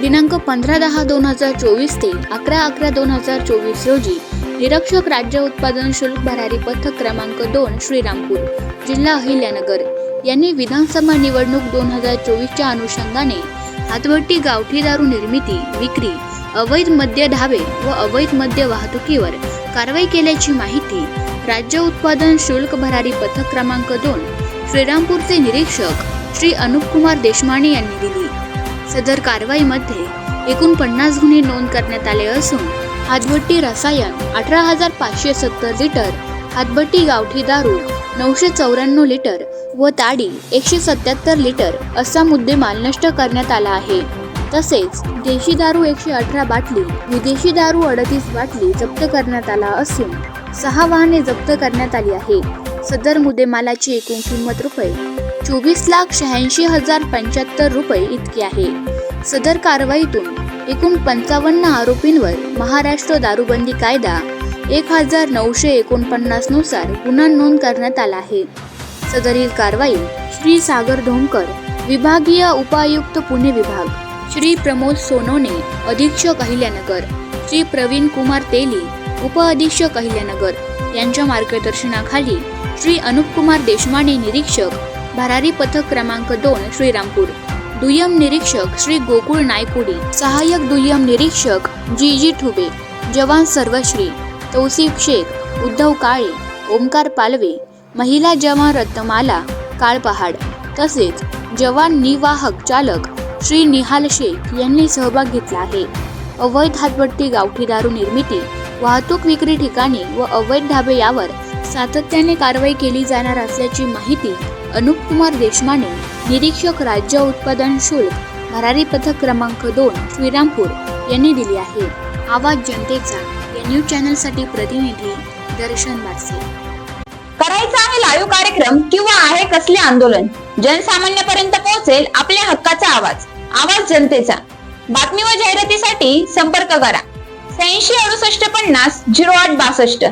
दिनांक पंधरा दहा दोन हजार चोवीस ते अकरा अकरा दोन हजार चोवीस रोजी निरीक्षक राज्य उत्पादन शुल्क भरारी पथक क्रमांक दोन श्रीरामपूर जिल्हा अहिल्यानगर यांनी विधानसभा निवडणूक दोन हजार चोवीसच्या अनुषंगाने हातभट्टी गावठी दारू निर्मिती विक्री अवैध मद्य ढाबे व अवैध मद्य वाहतुकीवर कारवाई केल्याची माहिती राज्य उत्पादन शुल्क भरारी पथक क्रमांक दोन श्रीरामपूरचे निरीक्षक श्री अनुपकुमार देशमाने यांनी दिली. सदर कारवाईमध्ये एकूण पन्नास गुन्हे नोंद करण्यात आले असून हातभट्टी रसायन अठरा हजार पाचशे सत्तर लिटर हातभट्टी गावठी दारू नऊशे चौऱ्याण्णव लिटर व ताडी एकशे सत्याहत्तर लिटर असा मुद्देमाल नष्ट करण्यात आला आहे. तसेच देशी दारू एकशे अठरा बाटली विदेशी दारू अडतीस बाटली जप्त करण्यात आला असून सहा वाहने जप्त करण्यात आली आहे सदर मुद्देमालाची एकूण किंमत रुपये चोवीस लाख शहाऐंशी हजार पंच्याहत्तर रुपये इतकी आहे. सदर कारवाईतून एकूण पंचावन्न आरोपींवर महाराष्ट्र दारूबंदी कायदा एक हजार नऊशे एकोणपन्नासनुसार गुन्हा नोंद करण्यात आला आहे. सदरील कारवाई श्री सागर ढोंकर विभागीय उपायुक्त पुणे विभाग श्री प्रमोद सोनोने अधीक्षक अहिल्यानगर श्री प्रवीण कुमार तेली उपअधीक्षक अहिल्यानगर यांच्या मार्गदर्शनाखाली श्री अनुपकुमार देशमाने निरीक्षक भरारी पथक क्रमांक दोन श्रीरामपूर. दुय्यम निरीक्षक श्री गोकुळ नायकुडी. सहाय्यक दुय्यम निरीक्षक जी जी ठुबे. जवान सर्वश्री तौसिफ शेख उद्धव काळे ओमकार पालवे महिला जवान रत्नमाला काळपहाड. तसेच जवान निवाहक चालक श्री निहाल शेख यांनी सहभाग घेतला आहे. अवैध हातबट्टी गावठी दारू निर्मिती वाहतूक विक्री ठिकाणी व अवैध ढाबे यावर सातत्याने कारवाई केली जाणार असल्याची माहिती अनुपकुमार देशमाने निरीक्षक राज्य उत्पादन शुल्क भरारी पथक क्रमांक दोन श्रीरामपूर यांनी दिली आहे. आवाज जनतेचा या न्यूज चॅनलसाठी प्रतिनिधी दर्शन बारसे. करायचा आहे लाईव्ह कार्यक्रम किंवा आहे कसले आंदोलन? जनसामान्यपर्यंत पोहोचेल आपल्या हक्काचा आवाज. आवाज जनतेचा. बातमी व जाहिरातीसाठी संपर्क करा. ऐंशी अडुसष्ट पन्नास झिरो आठ बासष्ट.